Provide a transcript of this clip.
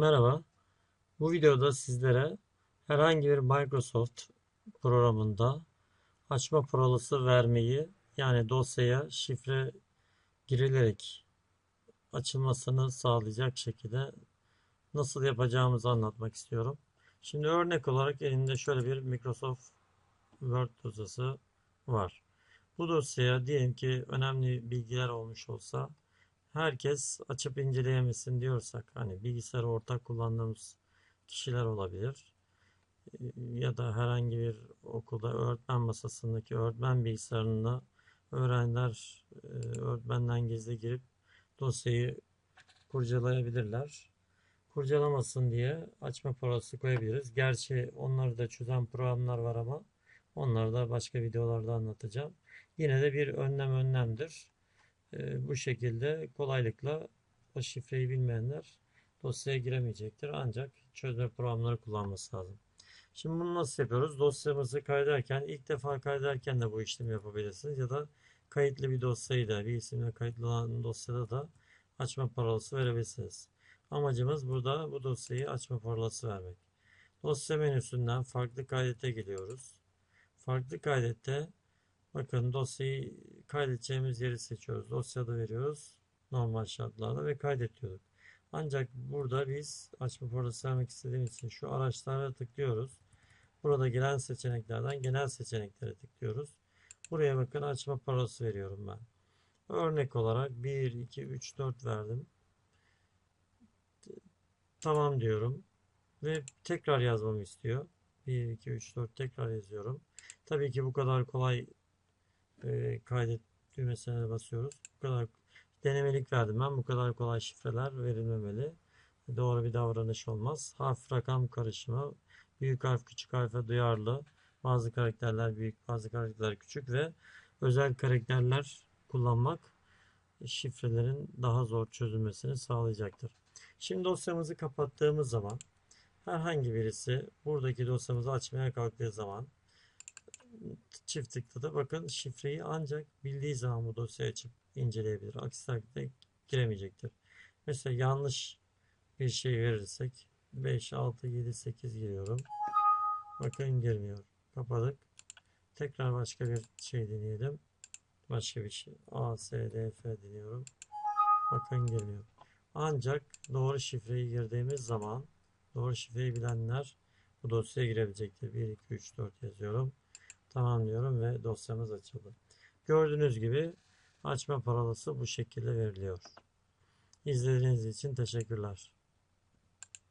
Merhaba. Bu videoda sizlere herhangi bir Microsoft programında açma paroası vermeyi yani dosyaya şifre girilerek açılmasını sağlayacak şekilde nasıl yapacağımızı anlatmak istiyorum. Şimdi örnek olarak elimde şöyle bir Microsoft Word dosyası var. Bu dosyaya diyelim ki önemli bilgiler olmuş olsa herkes açıp inceleyemesin diyorsak hani bilgisayarı ortak kullandığımız kişiler olabilir ya da herhangi bir okulda öğretmen masasındaki öğretmen bilgisayarında öğrenciler e, öğretmenden gizli girip dosyayı kurcalayabilirler. Kurcalamasın diye açma paroası koyabiliriz. Gerçi onları da çözen programlar var ama onları da başka videolarda anlatacağım. Yine de bir önlem önlemdir. E, bu şekilde kolaylıkla o şifreyi bilmeyenler dosyaya giremeyecektir. Ancak çözme programları kullanması lazım. Şimdi bunu nasıl yapıyoruz? Dosyamızı kaydederken ilk defa kaydederken de bu işlemi yapabilirsiniz ya da kayıtlı bir dosyayı da bir isimle kayıtlı olan dosyada da açma parolası verebilirsiniz. Amacımız burada bu dosyayı açma parolası vermek. Dosya menüsünden farklı kaydete geliyoruz. Farklı kaydette bakın dosyayı kaydedeceğimiz yeri seçiyoruz. Dosyada veriyoruz normal şartlarda ve kaydet diyorduk. Ancak burada biz açma parolası vermek istediğimiz için şu araçlara tıklıyoruz. Burada gelen seçeneklerden genel seçeneklere tıklıyoruz. Buraya bakın açma parolası veriyorum ben. Örnek olarak 1, 2, 3, 4 verdim. Tamam diyorum. Ve tekrar yazmamı istiyor. 1, 2, 3, 4 tekrar yazıyorum. Tabii ki bu kadar kolay e, kaydet düğmesine basıyoruz. Bu kadar denemelik verdim ben. Bu kadar kolay şifreler verilmemeli. Doğru bir davranış olmaz. Harf rakam karışımı. Büyük harf küçük harfe duyarlı. Bazı karakterler büyük bazı karakterler küçük ve özel karakterler kullanmak şifrelerin daha zor çözülmesini sağlayacaktır. Şimdi dosyamızı kapattığımız zaman herhangi birisi buradaki dosyamızı açmaya kalktığı zaman çift tıkladı. Bakın şifreyi ancak bildiği zaman bu dosyayı açıp inceleyebilir. Aksi takdirde giremeyecektir. Mesela yanlış bir şey verirsek 5, 6, 7, 8 giriyorum. Bakın girmiyor. Kapadık. Tekrar başka bir şey deneyelim. Başka bir şey. A, S, D, F deniyorum. Bakın girmiyor. Ancak doğru şifreyi girdiğimiz zaman doğru şifreyi bilenler bu dosyaya girebilecektir. 1, 2, 3, 4 yazıyorum. Tamam diyorum ve dosyamız açıldı. Gördüğünüz gibi açma parolası bu şekilde veriliyor. İzlediğiniz için teşekkürler.